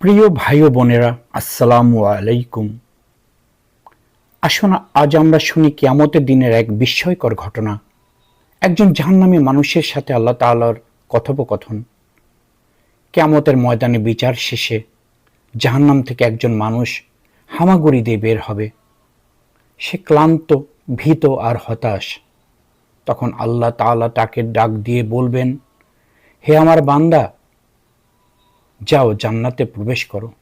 প্রিয় ভাই বোনেরা, আসসালামু আলাইকুম। আসুন, আজ আমরা শুনি কিয়ামতের দিনের এক বিস্ময়কর ঘটনা। একজন জাহান্নামী মানুষের সাথে আল্লাহ তাআলার কথোপকথন। কিয়ামতের ময়দানে বিচার শেষে জাহান্নাম থেকে একজন মানুষ হামাগুড়ি দিয়ে বের হবে। সে ক্লান্ত, ভীত আর হতাশ। তখন আল্লাহ তাআলা তাকে ডাক দিয়ে বলবেন, হে আমার বান্দা যাও জান্নাতে প্রবেশ করো।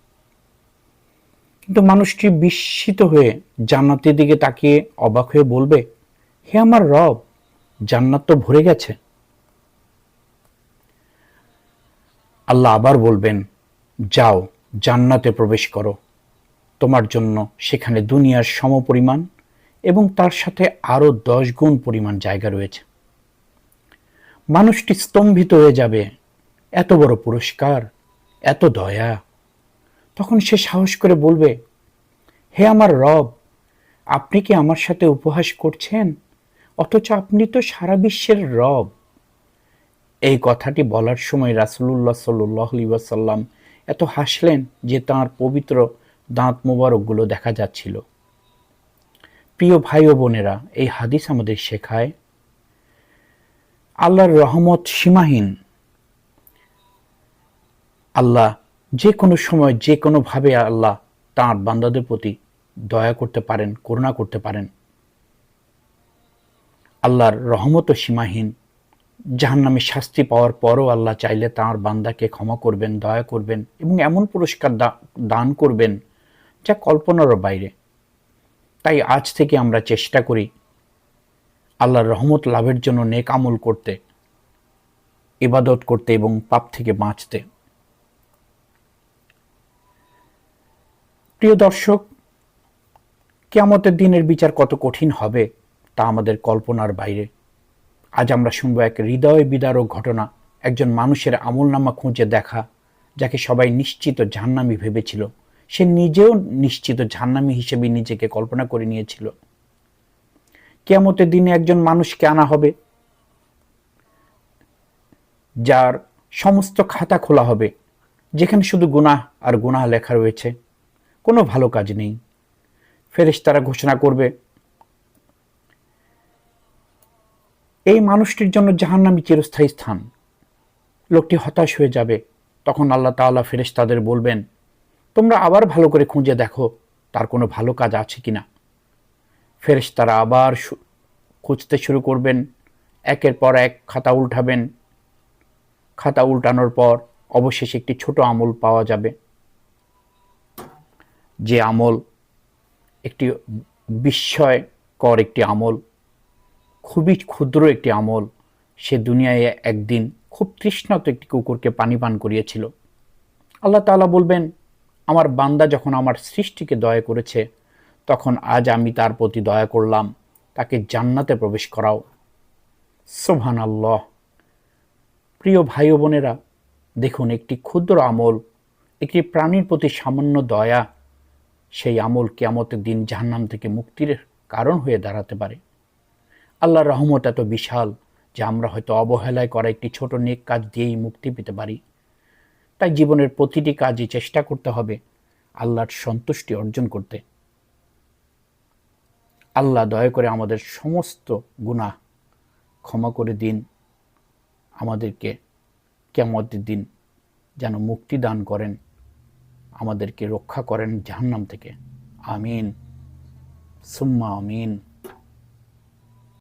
কিন্তু মানুষটি বিস্মিত হয়ে জান্নাতের দিকে তাকিয়ে অবাক হয়ে বলবে, হে আমার রব, জান্নাত তো ভরে গেছে। আল্লাহ আবার বলবেন, যাও জান্নাতে প্রবেশ করো। তোমার জন্য সেখানে দুনিয়ার সম সমপরিমাণ এবং তার সাথে আরও দশ গুণ পরিমাণ জায়গা রয়েছে। মানুষটি স্তম্ভিত হয়ে যাবে। এত বড় পুরস্কার এত দয়া। তখন সে সাহস করে বলবে, হে আমার রব, আপনি কি আমার সাথে উপহাস করছেন? অথচ আপনি তো সারা বিশ্বের রব। এই কথাটি বলার সময় রাসুলুল্লাহ সাল্লাহ ওয়াসাল্লাম এত হাসলেন যে তাঁর পবিত্র দাঁত মোবারকগুলো দেখা যাচ্ছিল। প্রিয় ভাই ও বোনেরা, এই হাদিস আমাদের শেখায়, আল্লাহর রহমত সীমাহীন আল্লাহ যে কোনো সময়, যে কোনোভাবে আল্লাহ তাঁর বান্দাদের প্রতি দয়া করতে পারেন, করুণা করতে পারেন। আল্লাহর রহমত সীমাহীন যাহার জাহান্নামে শাস্তি পাওয়ার পরও আল্লাহ চাইলে তাঁর বান্দাকে ক্ষমা করবেন, দয়া করবেন এবং এমন পুরস্কার দান করবেন যা কল্পনারও বাইরে। তাই আজ থেকে আমরা চেষ্টা করি আল্লাহর রহমত লাভের জন্য নেক আমল করতে, ইবাদত করতে এবং পাপ থেকে বাঁচতে। প্রিয় দর্শক, কেয়ামতের দিনের বিচার কত কঠিন হবে তা আমাদের কল্পনার বাইরে। আজ আমরা শুনব এক হৃদয় বিদারক ঘটনা, একজন মানুষের আমলনামা খুঁজে দেখা, যাকে সবাই নিশ্চিত জাহান্নামি ভেবেছিল। সে নিজেও নিশ্চিত জাহান্নামি হিসেবে নিজেকে কল্পনা করে নিয়েছিল। কেয়ামতের দিনে একজন মানুষকে আনা হবে, যার সমস্ত খাতা খোলা হবে, যেখানে শুধু গুনাহ আর গুনাহ লেখা রয়েছে। কোনো ভালো কাজ নেই। ফেরেশ তারা ঘোষণা করবে, এই মানুষটির জন্য জাহান্নামি চিরস্থায়ী স্থান। লোকটি হতাশ হয়ে যাবে। তখন আল্লাহ তাআলা ফেরেশ তাদের বলবেন, তোমরা আবার ভালো করে খুঁজে দেখো, তার কোনো ভালো কাজ আছে কিনা? ফেরেশ তারা আবার খুঁজতে শুরু করবেন, একের পর এক খাতা উল্টাবেন। খাতা উল্টানোর পর অবশেষে একটি ছোট আমল পাওয়া যাবে। যে আমল একটি বিস্ময়কর একটি আমল, খুবই ক্ষুদ্র একটি আমল, সে দুনিয়ায় একদিন খুব তৃষ্ণাত একটি কুকুরকে পানি পান করিয়েছিল। আল্লাহ তালা বলবেন, আমার বান্দা যখন আমার সৃষ্টিকে দয়া করেছে, তখন আজ আমি তার প্রতি দয়া করলাম, তাকে জান্নাতে প্রবেশ করাও। সোভান আল্লাহ প্রিয় ভাই বোনেরা, দেখুন, একটি ক্ষুদ্র আমল একটি প্রাণীর প্রতি সামান্য দয়া সেই আমল কেয়ামতের দিন জাহান্নাম থেকে মুক্তির কারণ হয়ে দাঁড়াতে পারে। আল্লাহর রহমত এত বিশাল যে আমরা হয়তো অবহেলায় করা একটি ছোট নেক কাজ দিয়েই মুক্তি পেতে পারি। তাই জীবনের প্রতিটি কাজই চেষ্টা করতে হবে আল্লাহর সন্তুষ্টি অর্জন করতে। আল্লাহ দয়া করে আমাদের সমস্ত গুণা ক্ষমা করে দিন। আমাদেরকে কেমতের দিন যেন মুক্তি দান করেন। আমাদেরকে রক্ষা করেন জাহান্নাম থেকে। আমিন। সুম্মা আমিন।